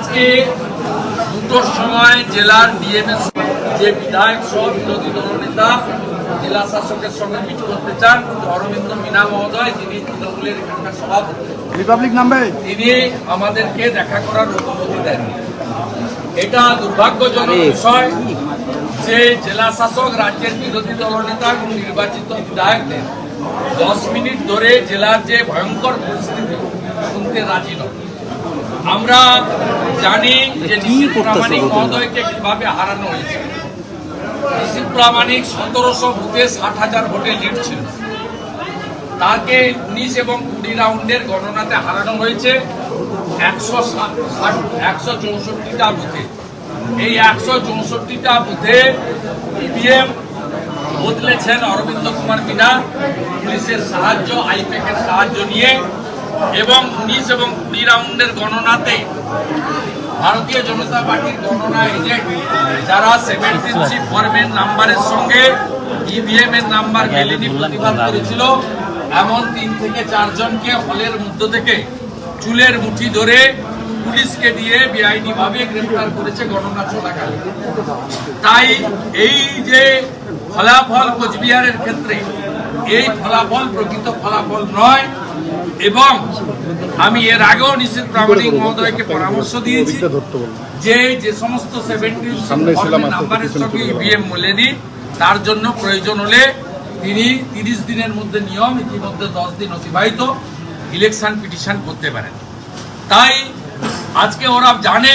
আজকে দুটোর সময় জেলার ডিএমএস যে বিধায়ক সহ বিরোধী দলনেতা জেলা শাসকের সঙ্গে মিট করতে চান অরবিন্দ মিনা মহোদয় যিনি তৃণমূলের এখানকার সভাপতি। রিপাবলিক নামবে তিনি আমাদেরকে দেখা করার অনুমতি দেন। এটা দুর্ভাগ্যজনক বিষয় যে জেলা শাসক রাজ্যের বিরোধী দলনেতা এবং নির্বাচিত বিধায়কদের দশ মিনিট ধরে জেলার যে ভয়ঙ্কর পরিস্থিতি শুনতে রাজি নয় আমরা জানি যে নিশীথ প্রামাণিক মহোদয়কে কীভাবে হারানো হয়েছে। নিশীথ প্রামাণিক সতেরোশো বুথে ষাট হাজার ভোটে লিড ছিল। তাকে উনিশ এবং কুড়ি রাউন্ডের গণনাতে হারানো হয়েছে একশো একশো চৌষট্টিটা বুথে। এই একশো চৌষট্টিটা বুথে ইভিএম বদলেছেন অরবিন্দ কুমার মিনা। পুলিশের সাহায্য আইপ্যাকের সাহায্য নিয়ে এবং উনিশ এবং কুড়ি রাউন্ডের গণনাতে ভারতীয় জনতা পার্টির গণনা এজেন্ট যারা সেভেন্টিন ফর্মের নাম্বারের সঙ্গে ইভিএম এর নাম্বার মেলেনি প্রতিবাদ করেছিল এমন তিন থেকে চারজনকে হলের মধ্য থেকে চুলের মুঠি ধরে পুলিশকে দিয়ে বেআইনি ভাবে গ্রেফতার করেছে গণনা চলাকালে। তাই এই যে ফলাফল কোচবিহারের ক্ষেত্রে এই ফলাফল প্রকৃত ফলাফল নয়। এবং আমি এর আগেও নিশ্চিত প্রামাণিক মহোদয়কে পরামর্শ দিয়েছি যে যে সমস্ত সেভেন্টি নাম্বারের সঙ্গে ইভিএম মেলেনি তার জন্য প্রয়োজন হলে তিনি তিরিশ দিনের মধ্যে নিয়ম ইতিমধ্যে দশ দিন অতিবাহিত ইলেকশন পিটিশন করতে পারেন। তাই আজকে ওরা জানে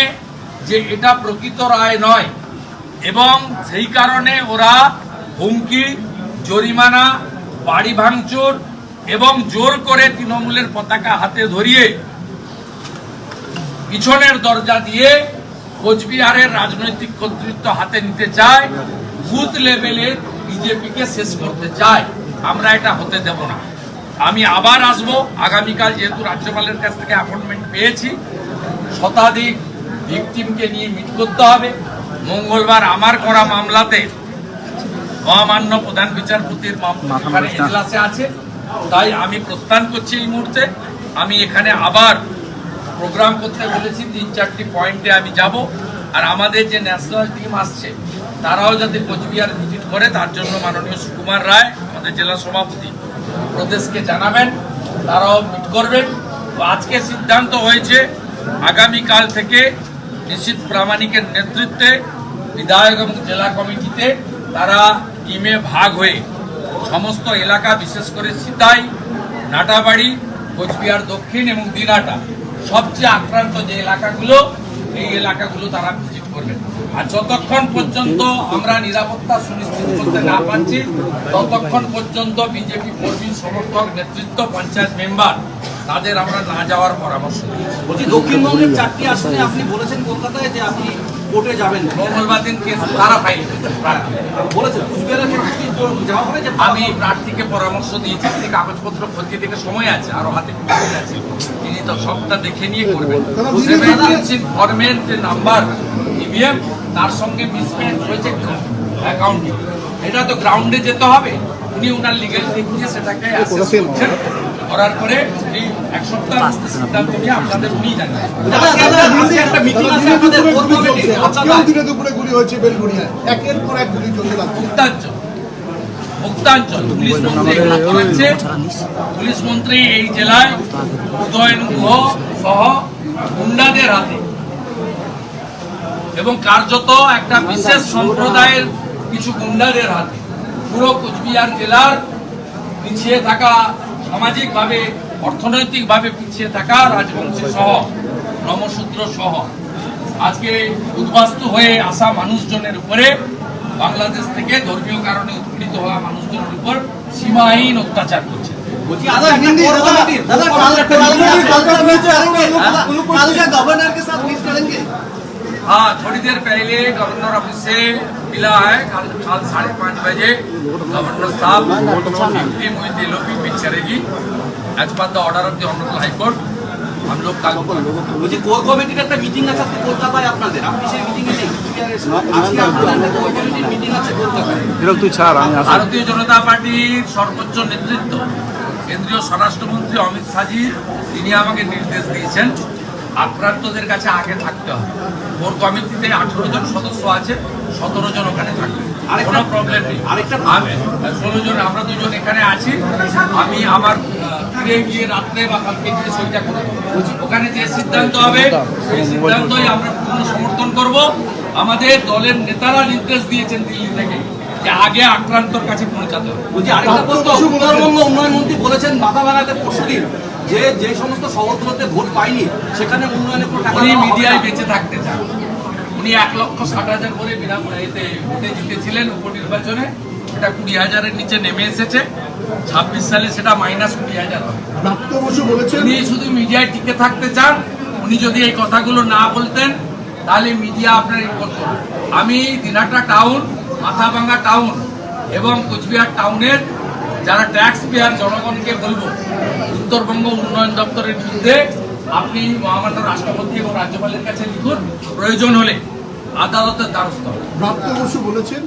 যে এটা প্রকৃত রায় নয় এবং সেই কারণে ওরা হুমকি জরিমানা বাড়ি ভাঙচুর এবং জোর করে তৃণমূলের পতাকা হাতে ধরিয়ে পিছনের দরজা দিয়ে কোচবিহারের রাজনৈতিক কর্তৃত্ব হাতে নিতে চায় বুথ লেভেলে বিজেপিকে শেষ করতে চায়। আমরা এটা হতে দেব না। আমি আবার আসব। আগামীকাল যেহেতু রাজ্যপালের কাছ থেকে অ্যাপয়েন্টমেন্ট পেয়েছি শতাধিক ভিকটিমকে নিয়ে মিট করতে হবে। মঙ্গলবার আমার করা মামলাতে মহামান্য প্রধান বিচারপতির এজলাসে আছে। তাই আমি প্রস্থান করছি এই মুহূর্তে। আমি এখানে আবার প্রোগ্রাম করতে বলেছি, তিন চারটি পয়েন্টে আমি যাব। আর আমাদের যে ন্যাশনাল টিম আসছে, তারাও যাতে কোচবিহার ভিজিট করে, তার জন্য মাননীয় সুকুমার রায়, আমাদের জেলা সভাপতি প্রদেশকে জানাবেন, তারাও মিট করবেন। আজকে সিদ্ধান্ত হয়েছে, আগামীকাল থেকে নিশ্চিত প্রামাণিকের নেতৃত্বে বিধায়ক এবং জেলা কমিটিতে তারা টিমে ভাগ হয়ে সমস্ত এলাকা, বিশেষ করে সিতাই, নাটাবাড়ি, কোচবিহার দক্ষিণ এবং দিনাটা, সবচেয়ে আক্রান্ত যে এলাকাগুলো, এই এলাকাগুলো তারা ভিজিট করবেন আর যতক্ষণ পর্যন্ত আমরা নিরাপত্তা সুনিশ্চিত করতে না পারছি, ততক্ষণ পর্যন্ত বিজেপি কর্মী, সমর্থক, নেতৃত্ব, পঞ্চায়েত মেম্বার, তাদের আমরা না যাওয়ার পরামর্শ বলছি দক্ষিণবঙ্গের চারটি আসনে আপনি বলেছেন কলকাতায় যে আপনি কোর্টে যাবেন। মঙ্গলবার দিন কেস তারা ফাইল বলেছেন কুচবিহারের ক্ষেত্রে যাওয়া হবে যে আমি প্রার্থীকে পরামর্শ দিয়েছি তিনি কাগজপত্র খতিয়ে দেখে সময় আছে আরও হাতে আছে। তিনি তো সবটা দেখে নিয়ে করবেন। ফর্মের যে নাম্বার ইভিএম তার সঙ্গে মিসম্যাচ হয়েছে অ্যাকাউন্টে এটা তো গ্রাউন্ডে যেতে হবে। উনি ওনার লিগেল দিয়ে সেটাকে করার পরে এক সপ্তাহ সিদ্ধান্ত নিয়ে আপনাদের উনি পুলিশ মন্ত্রী পুলিশ মন্ত্রী এই জেলায় উদয়ন গুহ সহ গুন্ডাদের হাতে। এবং কার্যত একটা বিশেষ সম্প্রদায়ের কিছু গুন্ডাদের হাতে। পুরো কোচবিহার জেলার পিছিয়ে থাকা সামাজিকভাবে অর্থনৈতিকভাবে পিছিয়ে থাকা রাজবংশী সহ নমশূদ্র সহ আজকে উদ্বাস্তু হয়ে আসা মানুষজনের উপরে বাংলাদেশ থেকে ধর্মীয় কারণে উৎপীড়িত হওয়া মানুষজনের উপর সীমাহীন অত্যাচার করছে বলছি हाँ थोड़ी देर पहले गवर्नर ऑफिस से मिला है कल कल साढ़े पाँच बजे गवर्नर साहब टीम विद एलओपी मीट करेगी as per the order of the honourable high court हम लोग कल বলছি কোর কমিটির একটা মিটিং আছে আজকে কলকাতায় আপনাদের আপনি সেই মিটিংয়ে নেই কুচবিহারে আজকে আপনাদের কোর কমিটির মিটিং আছে কলকাতায় তুই ছাড় আমি ভারতীয় জনতা পার্টির সর্বোচ্চ নেতৃত্ব কেন্দ্রীয় স্বরাষ্ট্রমন্ত্রী অমিত শাহজি তিনি আমাকে নির্দেশ দিয়েছেন আক্রান্তদের কাছে আগে থাকতে হবে। ওর কমিটিতে আঠেরো জন সদস্য আছে সতেরো জন ওখানে থাকবে। কোনো প্রবলেম নেই। আরেকটা- আমি ষোলো জন আমরা দুজন এখানে আছি। আমি আমার ফিরে গিয়ে রাত্রে বা কালকে গিয়ে সইটা করে ওখানে যে সিদ্ধান্ত হবে সেই সিদ্ধান্তই আমরা পূর্ণ সমর্থন করব। আমাদের দলের নেতারা নির্দেশ দিয়েছেন দিল্লি থেকে যে আগে আক্রান্তর কাছে পৌঁছাতে হবে। বলছি আরেকটা প্রশ্ন উত্তরবঙ্গ উন্নয়ন মন্ত্রী বলেছেন মাথা ভাঙাতে পরশুদিন। যে যে সমস্ত শহরগুলোতে ভোট পায়নি সেখানে উন্নয়নের কোনো টাকা উনি মিডিয়ায় বেঁচে থাকতে চান। উনি এক লক্ষ ষাট হাজার করে বিনা এতে ভোটে জিতেছিলেন উপনির্বাচনে। সেটা কুড়ি হাজারের নিচে নেমে এসেছে। ছাব্বিশ সালে সেটা মাইনাস কুড়ি হাজার উনি শুধু মিডিয়ায় টিকে থাকতে চান। উনি যদি এই কথাগুলো না বলতেন তাহলে মিডিয়া আপনার এই করতো আমি দিনাটা টাউন মাথাভাঙ্গা টাউন এবং কোচবিহার টাউনের যারা ট্যাক্স পেয়ার জনগণকে বলব, উত্তরবঙ্গ উন্নয়ন দপ্তরের বিরুদ্ধে আপনি মহামান্য রাষ্ট্রপতি এবং রাজ্যপালের কাছে লিখুন, প্রয়োজন হলে আদালতের দ্বারস্থ। বসু বলেছেন